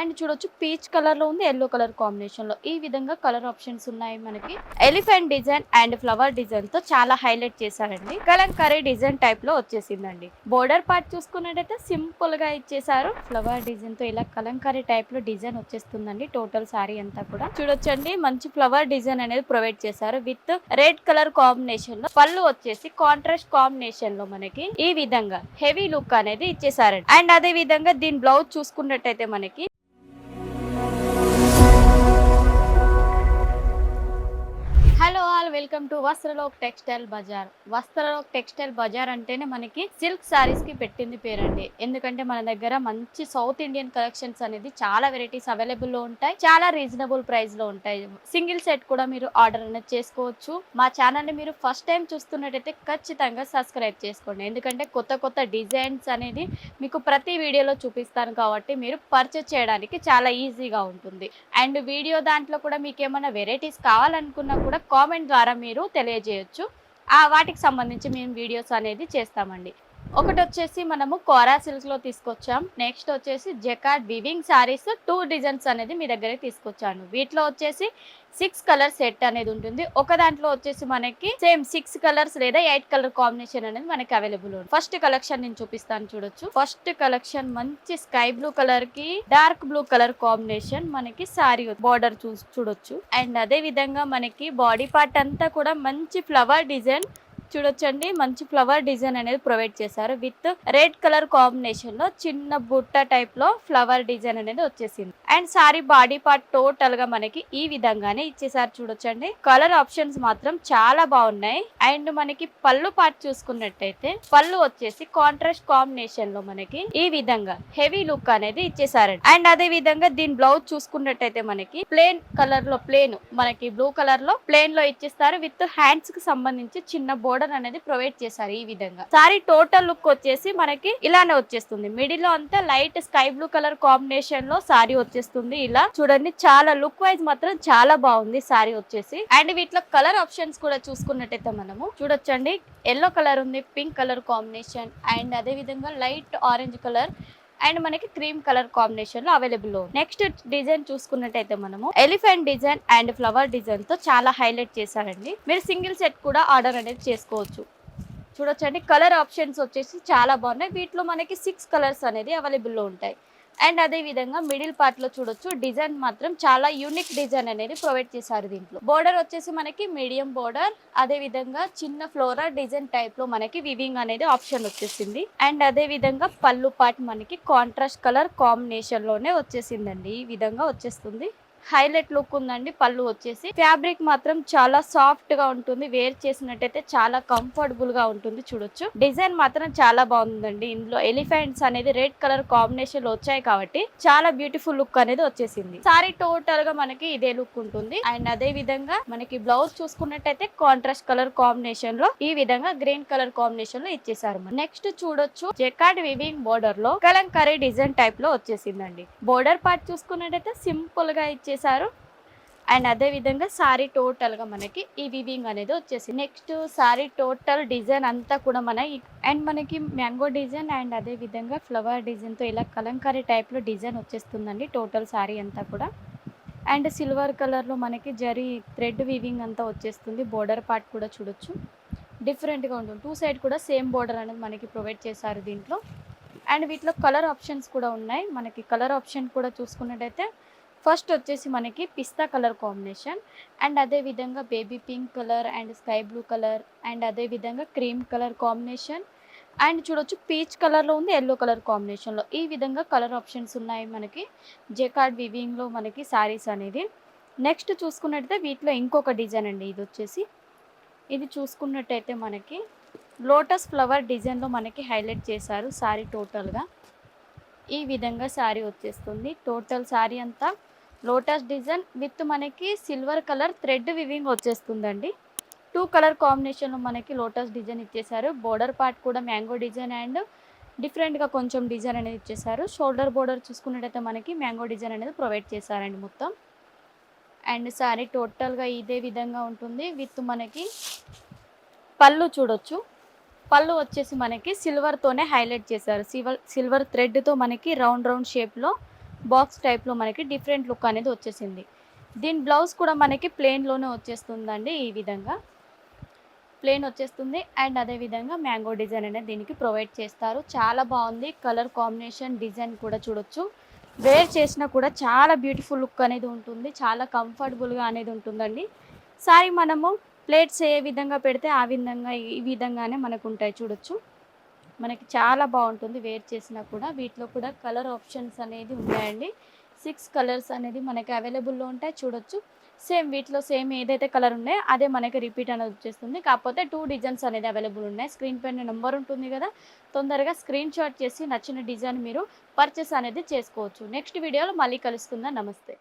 And చూడొచ్చు peach కలర్లో ఉంది ఎల్లో కలర్ కాంబినేషన్లో. ఈ విధంగా కలర్ ఆప్షన్స్ ఉన్నాయి మనకి. ఎలిఫెంట్ డిజైన్ అండ్ ఫ్లవర్ డిజైన్తో చాలా హైలైట్ చేశారండి. కలంకారీ డిజైన్ టైప్లో వచ్చేసిందండి. బోర్డర్ పార్ట్ చూసుకున్నట్టయితే సింపుల్గా ఇచ్చేసారు ఫ్లవర్ డిజైన్తో ఇలా కలంకారీ టైప్లో డిజైన్ వచ్చేస్తుందండి. టోటల్ సారీ అంతా కూడా. చూడొచ్చండి మంచి ఫ్లవర్ డిజైన్ అనేది ప్రొవైడ్ చేశారు. విత్ రెడ్ కలర్ కాంబినేషన్లో పళ్ళు వచ్చేసి కాంట్రాస్ట్ కాంబినేషన్లో మనకి ఈ విధంగా హెవీ లుక్ అనేది ఇచ్చేసారండి అండ్ అదే విధంగా దీని బ్లౌజ్ చూసుకున్నట్టయితే మనకి welcome to Vastralok textile bazaar. Vastralok textile bazaar అంటేనే మనకి సిల్క్ సారీస్కి పెట్టింది పేరండి. ఎందుకంటే మన దగ్గర మంచి సౌత్ ఇండియన్ కలెక్షన్స్ అనేది చాలా వెరైటీస్ అవైలబుల్లో ఉంటాయి. చాలా రీజనబుల్ ప్రైస్లో ఉంటాయి. సింగిల్ సెట్ కూడా మీరు ఆర్డర్ అనేది చేసుకోవచ్చు. మా ఛానల్ని మీరు ఫస్ట్ టైం చూస్తున్నట్టయితే ఖచ్చితంగా సబ్స్క్రైబ్ చేసుకోండి. ఎందుకంటే కొత్త కొత్త డిజైన్స్ అనేది మీకు ప్రతి వీడియోలో చూపిస్తాను కాబట్టి మీరు పర్చేస్ చేయడానికి చాలా ఈజీగా ఉంటుంది. అండ్ వీడియో దాంట్లో కూడా మీకు ఏమైనా వెరైటీస్ కావాలనుకున్నా కూడా కామెంట్ ద్వారా మీరు తెలియజేయొచ్చు. ఆ వాటికి సంబంధించి మేము వీడియోస్ అనేది చేస్తామండి. ఒకటి వచ్చేసి మనము కోరా సిల్క్లో తీసుకొచ్చాం. నెక్స్ట్ వచ్చేసి jacquard weaving saris. Two designs అనేది మీ దగ్గరికి తీసుకొచ్చాను. వీటిలో వచ్చేసి సిక్స్ కలర్ సెట్ అనేది ఉంటుంది. ఒక దాంట్లో వచ్చేసి మనకి సేమ్ సిక్స్ కలర్స్ లేదా ఎయిట్ కలర్ కాంబినేషన్ అనేది మనకి అవైలబుల్ ఉంది. ఫస్ట్ కలెక్షన్ నేను చూపిస్తాను చూడొచ్చు. ఫస్ట్ కలెక్షన్ మంచి స్కై బ్లూ కలర్కి డార్క్ బ్లూ కలర్ కాంబినేషన్ మనకి సారీ బార్డర్ చూ చూడొచ్చు. అండ్ అదే విధంగా మనకి బాడీ పార్ట్ అంతా కూడా మంచి ఫ్లవర్ డిజైన్ చూడొచ్చండి. మంచి ఫ్లవర్ డిజైన్ అనేది ప్రొవైడ్ చేశారు. విత్ రెడ్ కలర్ కాంబినేషన్లో చిన్న బుట్ట టైప్లో ఫ్లవర్ డిజైన్ అనేది వచ్చేసింది. అండ్ సారీ బాడీ పార్ట్ టోటల్గా మనకి ఈ విధంగానే ఇచ్చేసారు చూడొచ్చండి. కలర్ ఆప్షన్స్ మాత్రం చాలా బాగున్నాయి. అండ్ మనకి పళ్ళు పార్ట్ చూసుకున్నట్టయితే పళ్ళు వచ్చేసి కాంట్రాస్ట్ కాంబినేషన్లో మనకి ఈ విధంగా హెవీ లుక్ అనేది ఇచ్చేసారండి. అండ్ అదే విధంగా దీని బ్లౌజ్ చూసుకున్నట్టయితే మనకి ప్లేన్ కలర్లో ప్లేన్ మనకి బ్లూ కలర్లో ప్లేన్లో ఇచ్చేస్తారు. విత్ హ్యాండ్స్కి సంబంధించి చిన్న బోర్డర్ అనేది ప్రొవైడ్ చేశారు ఈ విధంగా. సారీ టోటల్ లుక్ వచ్చేసి మనకి ఇలానే వచ్చేస్తుంది. మిడిల్లో అంతా లైట్ స్కై బ్లూ కలర్ కాంబినేషన్లో సారీ వచ్చేస్తుంది ఇలా. చూడండి చాలా లుక్ వైజ్ మాత్రం చాలా బాగుంది సారీ వచ్చేసి. అండ్ వీటిలో కలర్ ఆప్షన్స్ కూడా చూసుకున్నట్టయితే మనము చూడొచ్చండి. ఎల్లో కలర్ ఉంది పింక్ కలర్ కాంబినేషన్ అండ్ అదే విధంగా లైట్ ఆరెంజ్ కలర్ అండ్ మనకి క్రీమ్ కలర్ కాంబినేషన్లో అవైలబుల్లో నెక్స్ట్ డిజైన్ చూసుకున్నట్టయితే మనము ఎలిఫెంట్ డిజైన్ అండ్ ఫ్లవర్ డిజైన్తో చాలా హైలైట్ చేశారండి. మీరు సింగిల్ సెట్ కూడా ఆర్డర్ అనేది చేసుకోవచ్చు. చూడొచ్చండి. కలర్ ఆప్షన్స్ వచ్చేసి చాలా బాగున్నాయి. వీటిలో మనకి సిక్స్ కలర్స్ అనేది అవైలబుల్లో ఉంటాయి. అండ్ అదే విధంగా మిడిల్ పార్ట్లో చూడొచ్చు డిజైన్ మాత్రం చాలా యూనిక్ డిజైన్ అనేది ప్రొవైడ్ చేశారు దీంట్లో. బోర్డర్ వచ్చేసి మనకి మీడియం బోర్డర్ అదే విధంగా చిన్న ఫ్లోరా డిజైన్ టైప్లో మనకి వివింగ్ అనేది ఆప్షన్ వచ్చేసింది. అండ్ అదే విధంగా పళ్ళు పార్ట్ మనకి కాంట్రాస్ట్ కలర్ కాంబినేషన్లోనే వచ్చేసిందండి ఈ విధంగా వచ్చేస్తుంది. హైలైట్ లుక్ ఉందండి పళ్ళు వచ్చేసి. ఫ్యాబ్రిక్ మాత్రం చాలా సాఫ్ట్గా ఉంటుంది. వేర్ చేసినట్టయితే చాలా కంఫర్టబుల్గా ఉంటుంది చూడొచ్చు. డిజైన్ మాత్రం చాలా బాగుందండి. ఇందులో ఎలిఫెంట్స్ అనేది రెడ్ కలర్ కాంబినేషన్లో వచ్చాయి కాబట్టి చాలా బ్యూటిఫుల్ లుక్ అనేది వచ్చేసింది. సారీ టోటల్గా మనకి ఇదే లుక్ ఉంటుంది. అండ్ అదే విధంగా మనకి బ్లౌజ్ చూసుకున్నట్టయితే కాంట్రాస్ట్ కలర్ కాంబినేషన్లో ఈ విధంగా గ్రీన్ కలర్ కాంబినేషన్లో ఇచ్చేసారు నెక్స్ట్ చూడొచ్చు జెకార్డ్ వివింగ్ బోర్డర్లో కలంకారీ డిజైన్ టైప్లో వచ్చేసిందండి. బోర్డర్ పార్ట్ చూసుకున్నట్టయితే సింపుల్గా ఇచ్చేసారు అండ్ అదే విధంగా సారీ టోటల్గా మనకి ఈ వివింగ్ అనేది వచ్చేసి నెక్స్ట్ సారీ టోటల్ డిజైన్ అంతా కూడా మన అండ్ మనకి మ్యాంగో డిజైన్ అండ్ అదే విధంగా ఫ్లవర్ డిజైన్తో ఇలా కలంకారీ టైప్లో డిజైన్ వచ్చేస్తుందండి టోటల్ సారీ అంతా కూడా. అండ్ సిల్వర్ కలర్లో మనకి జరీ థ్రెడ్ వివింగ్ అంతా వచ్చేస్తుంది. బోర్డర్ పార్ట్ కూడా చూడొచ్చు. డిఫరెంట్గా ఉంటుంది. టూ సైడ్ కూడా సేమ్ బోర్డర్ అనేది మనకి ప్రొవైడ్ చేశారు దీంట్లో. అండ్ వీటిలో కలర్ ఆప్షన్స్ కూడా ఉన్నాయి. మనకి కలర్ ఆప్షన్ కూడా చూసుకున్నట్టయితే ఫస్ట్ వచ్చేసి మనకి పిస్తా కలర్ కాంబినేషన్. అండ్ అదే విధంగా baby pink colour and sky blue colour and అదే విధంగా క్రీమ్ కలర్ కాంబినేషన్. అండ్ చూడొచ్చు పీచ్ కలర్లో ఉంది ఎల్లో కలర్ కాంబినేషన్లో. ఈ విధంగా కలర్ ఆప్షన్స్ ఉన్నాయి మనకి. జెకార్డ్ వివింగ్లో మనకి శారీస్ అనేది. నెక్స్ట్ చూసుకున్నట్టయితే వీటిలో ఇంకొక డిజైన్ అండి ఇది వచ్చేసి. ఇది చూసుకున్నట్టయితే మనకి లోటస్ ఫ్లవర్ డిజైన్లో మనకి హైలైట్ చేశారు శారీ టోటల్గా. ఈ విధంగా శారీ వచ్చేస్తుంది. టోటల్ శారీ అంతా లోటస్ డిజైన్ విత్ మనకి సిల్వర్ కలర్ థ్రెడ్ వివింగ్ వచ్చేస్తుందండి. టూ కలర్ కాంబినేషన్లో మనకి లోటస్ డిజైన్ ఇచ్చేసారు బోర్డర్ పార్ట్ కూడా మ్యాంగో డిజైన్ అండ్ డిఫరెంట్గా కొంచెం డిజైన్ అనేది ఇచ్చేసారు షోల్డర్ బోర్డర్ చూసుకున్నట్టయితే మనకి మ్యాంగో డిజైన్ అనేది ప్రొవైడ్ చేశారండి మొత్తం. అండ్ శారీ టోటల్గా ఇదే విధంగా ఉంటుంది. విత్ మనకి పళ్ళు చూడొచ్చు. పళ్ళు వచ్చేసి మనకి సిల్వర్తోనే హైలైట్ చేశారు. సిల్వర్ సిల్వర్ థ్రెడ్తో మనకి రౌండ్ రౌండ్ షేప్లో బాక్స్ టైప్లో మనకి డిఫరెంట్ లుక్ అనేది వచ్చేసింది. దీని బ్లౌజ్ కూడా మనకి ప్లెయిన్లోనే వచ్చేస్తుందండి ఈ విధంగా. ప్లెయిన్ వచ్చేస్తుంది అండ్ అదే విధంగా మ్యాంగో డిజైన్ అనేది దీనికి ప్రొవైడ్ చేస్తారు. చాలా బాగుంది. కలర్ కాంబినేషన్ డిజైన్ కూడా చూడొచ్చు. వేర్ చేసినా కూడా చాలా బ్యూటిఫుల్ లుక్ అనేది ఉంటుంది. చాలా కంఫర్టబుల్గా అనేది ఉంటుందండి. సారీ మనము ప్లేట్స్ ఏ విధంగా పెడితే ఆ విధంగా ఈ విధంగానే మనకు ఉంటాయి చూడొచ్చు. మనకి చాలా బాగుంటుంది వేర్ చేసినా కూడా. వీటిలో కూడా కలర్ ఆప్షన్స్ అనేది ఉన్నాయండి. సిక్స్ కలర్స్ అనేది మనకి అవైలబుల్లో ఉంటాయి. చూడొచ్చు. సేమ్ వీటిలో సేమ్ ఏదైతే కలర్ ఉన్నాయో అదే మనకి రిపీట్ అనేది వచ్చేస్తుంది. కాకపోతే టూ డిజైన్స్ అనేది అవైలబుల్ ఉన్నాయి. స్క్రీన్ పైన నెంబర్ ఉంటుంది కదా. తొందరగా స్క్రీన్ షాట్ చేసి నచ్చిన డిజైన్ మీరు పర్చేస్ అనేది చేసుకోవచ్చు. నెక్స్ట్ వీడియోలో మళ్ళీ కలుసుకుందాం. నమస్తే.